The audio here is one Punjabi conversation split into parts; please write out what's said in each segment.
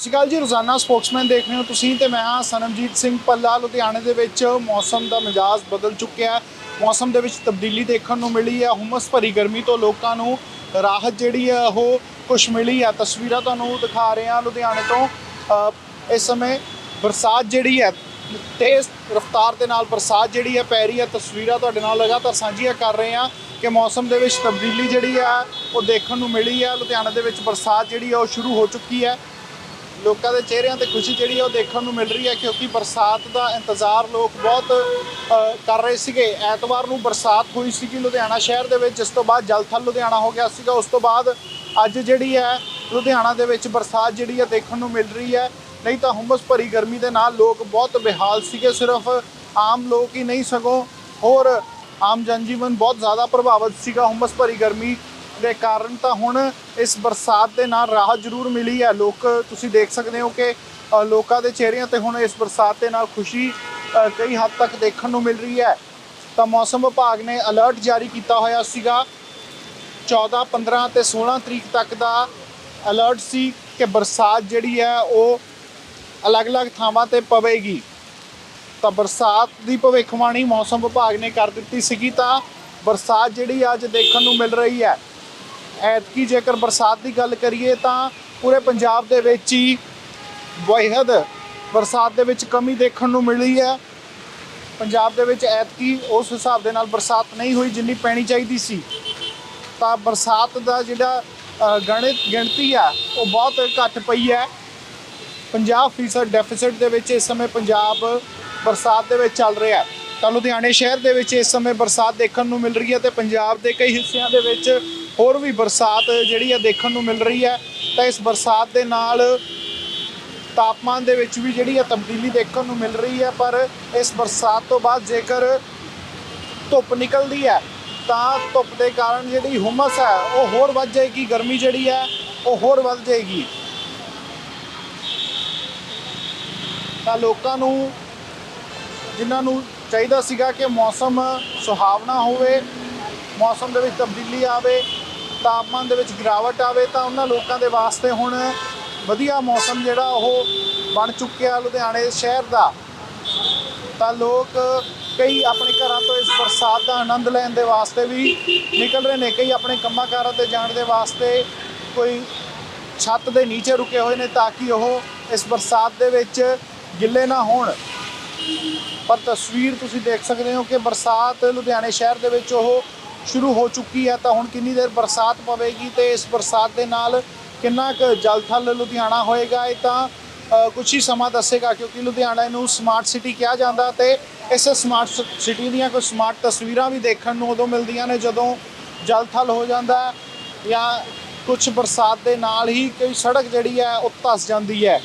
ਸਤਿ ਸ਼੍ਰੀ ਅਕਾਲ ਜੀ, ਰੋਜ਼ਾਨਾ ਸਪੋਕਸਮੈਨ ਦੇਖ ਰਹੇ ਹੋ ਤੁਸੀਂ ਤੇ ਮੈਂ ਹਾਂ ਸਨਮਜੀਤ ਸਿੰਘ ਪੱਲਾ ਲੁਧਿਆਣੇ ਦੇ ਵਿੱਚ ਮੌਸਮ ਦਾ ਮਿਜਾਜ਼ ਬਦਲ ਚੁੱਕਿਆ ਹੈ। ਮੌਸਮ ਦੇ ਵਿੱਚ ਤਬਦੀਲੀ ਦੇਖਣ ਨੂੰ ਮਿਲੀ ਹੈ। ਹੁਮਸ ਭਰੀ ਗਰਮੀ ਤੋਂ ਲੋਕਾਂ ਨੂੰ ਰਾਹਤ ਜਿਹੜੀ ਹੈ, ਉਹ ਕੁਛ ਮਿਲੀ ਹੈ। ਤਸਵੀਰਾਂ ਤੁਹਾਨੂੰ ਦਿਖਾ ਰਹੇ ਹਾਂ ਲੁਧਿਆਣੇ ਤੋਂ। ਇਸ ਸਮੇਂ ਬਰਸਾਤ ਜਿਹੜੀ ਹੈ, ਤੇਜ਼ ਰਫ਼ਤਾਰ ਦੇ ਨਾਲ ਬਰਸਾਤ ਜਿਹੜੀ ਹੈ ਪੈ ਰਹੀ ਹੈ। ਤਸਵੀਰਾਂ ਤੁਹਾਡੇ ਨਾਲ ਲਗਾਤਾਰ ਸਾਂਝੀਆਂ ਕਰ ਰਹੇ ਹਾਂ ਕਿ ਮੌਸਮ ਦੇ ਵਿੱਚ ਤਬਦੀਲੀ ਜਿਹੜੀ ਆ ਉਹ ਦੇਖਣ ਨੂੰ ਮਿਲੀ ਹੈ। ਲੁਧਿਆਣੇ ਦੇ ਵਿੱਚ ਬਰਸਾਤ ਜਿਹੜੀ ਆ ਉਹ ਸ਼ੁਰੂ ਹੋ ਚੁੱਕੀ ਹੈ। ਲੋਕਾਂ ਦੇ ਚਿਹਰਿਆਂ ਤੇ ਖੁਸ਼ੀ ਜਿਹੜੀ ਹੈ ਉਹ ਦੇਖਣ ਨੂੰ ਮਿਲ ਰਹੀ ਹੈ ਕਿਉਂਕਿ ਬਰਸਾਤ ਦਾ ਇੰਤਜ਼ਾਰ ਲੋਕ ਬਹੁਤ ਕਰ ਰਹੇ ਸੀਗੇ। ਐਤਵਾਰ ਨੂੰ ਬਰਸਾਤ ਹੋਈ ਸੀਗੀ ਲੁਧਿਆਣਾ ਸ਼ਹਿਰ ਦੇ ਵਿੱਚ, ਜਿਸ ਤੋਂ ਬਾਅਦ ਜਲਥਲ ਲੁਧਿਆਣਾ ਹੋ ਗਿਆ ਸੀਗਾ। ਉਸ ਤੋਂ ਬਾਅਦ ਅੱਜ ਜਿਹੜੀ ਹੈ ਲੁਧਿਆਣਾ ਦੇ ਵਿੱਚ ਬਰਸਾਤ ਜਿਹੜੀ ਹੈ ਦੇਖਣ ਨੂੰ ਮਿਲ ਰਹੀ ਹੈ ਨਹੀਂ ਤਾਂ ਹੁਮਸ ਭਰੀ ਗਰਮੀ ਦੇ ਨਾਲ ਲੋਕ ਬਹੁਤ ਬੇਹਾਲ ਸੀਗੇ, ਸਿਰਫ ਆਮ ਲੋਕ ਹੀ ਨਹੀਂ ਸਗੋਂ ਹੋਰ ਆਮ ਜਨਜੀਵਨ ਬਹੁਤ ਜ਼ਿਆਦਾ ਪ੍ਰਭਾਵਿਤ ਸੀਗਾ। ਹੁਮਸ ਭਰੀ ਗਰਮੀ ਦੇ ਕਾਰਨ ਤਾਂ ਹੁਣ ਇਸ ਬਰਸਾਤ ਦੇ ਨਾਲ ਰਾਹਤ ਜ਼ਰੂਰ ਮਿਲੀ ਹੈ। ਲੋਕ, ਤੁਸੀਂ ਦੇਖ ਸਕਦੇ ਹੋ ਕਿ ਲੋਕਾਂ ਦੇ ਚਿਹਰਿਆਂ ਤੇ ਹੁਣ ਇਸ ਬਰਸਾਤ ਦੇ ਨਾਲ ਖੁਸ਼ੀ ਕਈ ਹੱਦ ਤੱਕ ਦੇਖਣ ਨੂੰ ਮਿਲ ਰਹੀ ਹੈ। ਤਾਂ ਮੌਸਮ ਵਿਭਾਗ ਨੇ ਅਲਰਟ ਜਾਰੀ ਕੀਤਾ ਹੋਇਆ ਸੀਗਾ। 14 15 ਤੇ 16 ਤਰੀਕ ਤੱਕ ਦਾ ਅਲਰਟ ਸੀ ਕਿ ਬਰਸਾਤ ਜਿਹੜੀ ਹੈ ਉਹ ਅਲੱਗ-ਅਲੱਗ ਥਾਵਾਂ ਤੇ ਪਵੇਗੀ। ਤਾਂ ਬਰਸਾਤ ਦੀ ਭਵਿੱਖਬਾਣੀ ਮੌਸਮ ਵਿਭਾਗ ਨੇ ਕਰ ਦਿੱਤੀ ਸੀਗੀ ਤਾਂ ਬਰਸਾਤ ਜਿਹੜੀ ਅੱਜ ਦੇਖਣ ਨੂੰ ਮਿਲ ਰਹੀ ਹੈ। ਐਤਕੀ ਜੇਕਰ ਬਰਸਾਤ ਦੀ ਗੱਲ ਕਰੀਏ ਤਾਂ ਪੂਰੇ ਪੰਜਾਬ ਦੇ ਵਿੱਚ ਹੀ ਬੇਹੱਦ ਬਰਸਾਤ ਦੇ ਵਿੱਚ ਕਮੀ ਦੇਖਣ ਨੂੰ ਮਿਲੀ ਹੈ। ਪੰਜਾਬ ਦੇ ਵਿੱਚ ਐਤਕੀ ਉਸ ਹਿਸਾਬ ਦੇ ਨਾਲ ਬਰਸਾਤ ਨਹੀਂ ਹੋਈ ਜਿੰਨੀ ਪੈਣੀ ਚਾਹੀਦੀ ਸੀ। ਤਾਂ ਬਰਸਾਤ ਦਾ ਜਿਹੜਾ ਗਣਿਤ, ਗਿਣਤੀ ਆ, ਉਹ ਬਹੁਤ ਘੱਟ ਪਈ ਹੈ। 50% ਡੈਫਿਸਿਟ ਦੇ ਵਿੱਚ ਇਸ ਸਮੇਂ ਪੰਜਾਬ ਬਰਸਾਤ ਦੇ ਵਿੱਚ ਚੱਲ ਰਿਹਾ। ਤਾਂ ਲੁਧਿਆਣੇ ਸ਼ਹਿਰ ਦੇ ਵਿੱਚ ਇਸ ਸਮੇਂ ਬਰਸਾਤ ਦੇਖਣ ਨੂੰ ਮਿਲ ਰਹੀ ਹੈ ਤੇ ਪੰਜਾਬ ਦੇ ਕਈ ਹਿੱਸਿਆਂ ਦੇ ਵਿੱਚ ਹੋਰ ਵੀ ਬਰਸਾਤ ਜਿਹੜੀ ਹੈ ਦੇਖਣ ਨੂੰ ਮਿਲ ਰਹੀ ਹੈ, ਤਾਂ ਇਸ ਬਰਸਾਤ ਦੇ ਨਾਲ ਤਾਪਮਾਨ ਦੇ ਵਿੱਚ ਵੀ ਜਿਹੜੀ ਆ ਤਬਦੀਲੀ ਦੇਖਣ ਨੂੰ ਮਿਲ ਰਹੀ ਹੈ, ਪਰ ਇਸ ਬਰਸਾਤ ਤੋਂ ਬਾਅਦ ਜੇਕਰ ਧੁੱਪ ਨਿਕਲਦੀ ਹੈ, ਤਾਂ ਧੁੱਪ ਦੇ ਕਾਰਨ ਜਿਹੜੀ ਹੁਮਸ ਹੈ, ਉਹ ਹੋਰ ਵੱਧ ਜਾਏਗੀ, ਗਰਮੀ ਜਿਹੜੀ ਹੈ, ਉਹ ਹੋਰ ਵੱਧ ਜਾਏਗੀ। ਤਾਂ ਲੋਕਾਂ ਨੂੰ, ਜਿਨ੍ਹਾਂ ਨੂੰ ਚਾਹੀਦਾ ਸੀਗਾ ਕਿ ਮੌਸਮ ਸੁਹਾਵਣਾ ਹੋਵੇ, ਮੌਸਮ ਦੇ ਵਿੱਚ ਤਬਦੀਲੀ ਆਵੇ ਤਾਪਮਾਨ ਦੇ ਵਿੱਚ ਗਿਰਾਵਟ ਆਵੇ ਤਾਂ ਉਹਨਾਂ ਲੋਕਾਂ ਦੇ ਵਾਸਤੇ ਹੁਣ ਵਧੀਆ ਮੌਸਮ ਜਿਹੜਾ ਉਹ ਬਣ ਚੁੱਕਿਆ ਲੁਧਿਆਣੇ ਸ਼ਹਿਰ ਦਾ। ਤਾਂ ਲੋਕ ਕਈ ਆਪਣੇ ਘਰਾਂ ਤੋਂ ਇਸ ਬਰਸਾਤ ਦਾ ਆਨੰਦ ਲੈਣ ਦੇ ਵਾਸਤੇ ਵੀ ਨਿਕਲ ਰਹੇ ਨੇ। ਕਈ ਆਪਣੇ ਕੰਮਾਂ ਕਾਰਾਂ ਤੇ ਜਾਣ ਦੇ ਵਾਸਤੇ ਕੋਈ ਛੱਤ ਦੇ ਨੀਚੇ ਰੁਕੇ ਹੋਏ ਨੇ ਤਾਂ ਕਿ ਉਹ ਇਸ ਬਰਸਾਤ ਦੇ ਵਿੱਚ ਗਿੱਲੇ ਨਾ ਹੋਣ। ਪਰ ਤਸਵੀਰ ਤੁਸੀਂ ਦੇਖ ਸਕਦੇ ਹੋ ਕਿ ਬਰਸਾਤ ਲੁਧਿਆਣੇ ਸ਼ਹਿਰ ਦੇ ਵਿੱਚ ਉਹ ਸ਼ੁਰੂ ਹੋ ਚੁੱਕੀ ਹੈ ਤਾਂ ਹੁਣ ਕਿੰਨੀ ਦੇਰ ਬਰਸਾਤ ਪਵੇਗੀ ਤੇ ਇਸ ਬਰਸਾਤ ਦੇ ਨਾਲ ਕਿੰਨਾ ਕੁ ਜਲਥਲ ਲੁਧਿਆਣਾ ਹੋਏਗਾ ਇਹ ਤਾਂ ਅ, ਕੁਛ ਹੀ ਸਮਾਂ ਦੱਸੇਗਾ ਕਿਉਂਕਿ ਲੁਧਿਆਣਾ ਨੂੰ ਸਮਾਰਟ ਸਿਟੀ ਕਿਹਾ ਜਾਂਦਾ ਤੇ ਇਸ ਸਮਾਰਟ ਸਿਟੀ ਦੀਆਂ ਕੁਝ ਸਮਾਰਟ ਤਸਵੀਰਾਂ ਵੀ ਦੇਖਣ ਨੂੰ ਉਦੋਂ ਮਿਲਦੀਆਂ ਨੇ ਜਦੋਂ ਜਲਥਲ ਹੋ ਜਾਂਦਾ ਜਾਂ ਕੁਝ ਬਰਸਾਤ ਦੇ ਨਾਲ ਹੀ ਕੋਈ ਸੜਕ ਜਿਹੜੀ ਹੈ ਉਹ ਧਸ ਜਾਂਦੀ ਹੈ।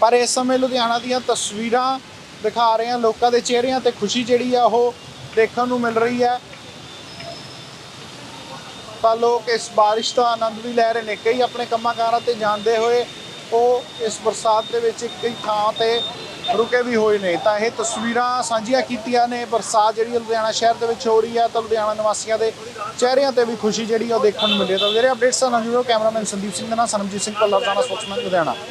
ਪਰ ਇਸ ਸਮੇਂ ਲੁਧਿਆਣਾ ਦੀਆਂ ਤਸਵੀਰਾਂ ਦਿਖਾ ਰਹੇ ਹਾਂ ਲੋਕਾਂ ਦੇ ਚਿਹਰਿਆਂ ਤੇ ਖੁਸ਼ੀ ਜਿਹੜੀ ਆ ਉਹ ਦੇਖਣ ਨੂੰ ਮਿਲ ਰਹੀ ਹੈ। ਤਾਂ ਲੋਕ ਇਸ ਬਾਰਿਸ਼ ਦਾ ਆਨੰਦ ਵੀ ਲੈ ਰਹੇ ਨੇ। ਕਈ ਆਪਣੇ ਕੰਮਾਂ ਕਾਰਾਂ ਤੇ ਜਾਂਦੇ ਹੋਏ ਉਹ ਇਸ ਬਰਸਾਤ ਦੇ ਵਿੱਚ ਕਈ ਥਾਂ ਤੇ ਰੁਕੇ ਵੀ ਹੋਏ ਨੇ। ਤਾਂ ਇਹ ਤਸਵੀਰਾਂ ਸਾਂਝੀਆਂ ਕੀਤੀਆਂ ਨੇ। ਬਰਸਾਤ ਜਿਹੜੀ ਲੁਧਿਆਣਾ ਸ਼ਹਿਰ ਦੇ ਵਿੱਚ ਹੋ ਰਹੀ ਹੈ ਤਾਂ ਲੁਧਿਆਣਾ ਨਿਵਾਸੀਆਂ ਦੇ ਚਿਹਰਿਆਂ ਤੇ ਵੀ ਖੁਸ਼ੀ ਜਿਹੜੀ ਉਹ ਦੇਖਣ ਨੂੰ ਮਿਲੀ ਹੈ। ਤਾਂ ਜਿਹੜੇ ਅਪਡੇਟਸ ਨਾਲ ਜੁੜੋ ਕੈਮਰਾਮੈਨ ਸੰਦੀਪ ਸਿੰਘ ਦੇ ਨਾਲ ਸਨਮਜੀਤ ਸਿੰਘ ਪੱਲਾ ਜਾਣਾ ਸਪੋਕਸਮੈਨ ਲੁਧਿਆਣਾ।